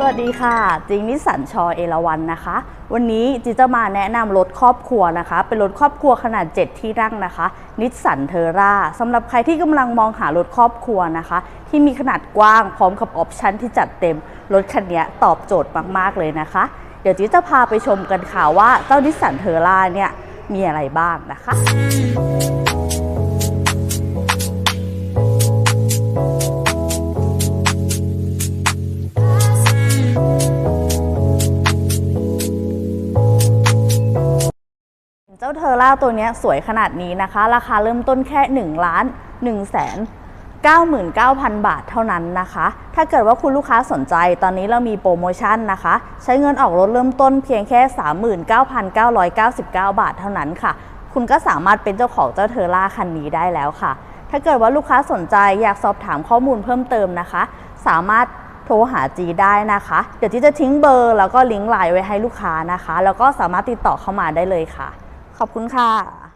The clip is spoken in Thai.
สวัสดีค่ะ จิงนิสันชอเอราวันนะคะ วันนี้จิจะมาแนะนำรถครอบครัวนะคะ เป็นรถครอบครัวขนาด 7 ที่นั่งนะคะ นิสสันเทอร่าสำหรับใครที่กำลังมองหารถครอบครัวนะคะ ที่มีขนาดกว้างพร้อมกับออปชันที่จัดเต็ม รถคันนี้ตอบโจทย์มากๆเลยนะคะ เดี๋ยวจิจะพาไปชมกันค่ะว่าเจ้านิสสันเทอร่าเนี่ยมีอะไรบ้างนะคะ เจ้าเทอร่าตัวนี้สวยขนาดนี้นะคะ ราคาเริ่มต้นแค่ 1 ล้าน1แสน99,000 บาทเท่านั้นนะคะ ถ้าเกิดว่าคุณลูกค้าสนใจ ตอนนี้เรามีโปรโมชั่นนะคะ ใช้เงินออกรถเริ่มต้นเพียงแค่ 39,999 บาทเท่านั้นค่ะ คุณก็สามารถเป็นเจ้าของเจ้าเทอร่าคันนี้ได้แล้วค่ะ ถ้าเกิดว่าลูกค้าสนใจอยากสอบถามข้อมูลเพิ่มเติมนะคะ สามารถโทรหาจีได้นะคะ เดี๋ยวจีจะทิ้งเบอร์ แล้วก็ลิงก์ไลน์ไว้ให้ลูกค้านะคะ แล้วก็สามารถติดต่อเข้ามาได้เลยค่ะ ขอบคุณค่ะ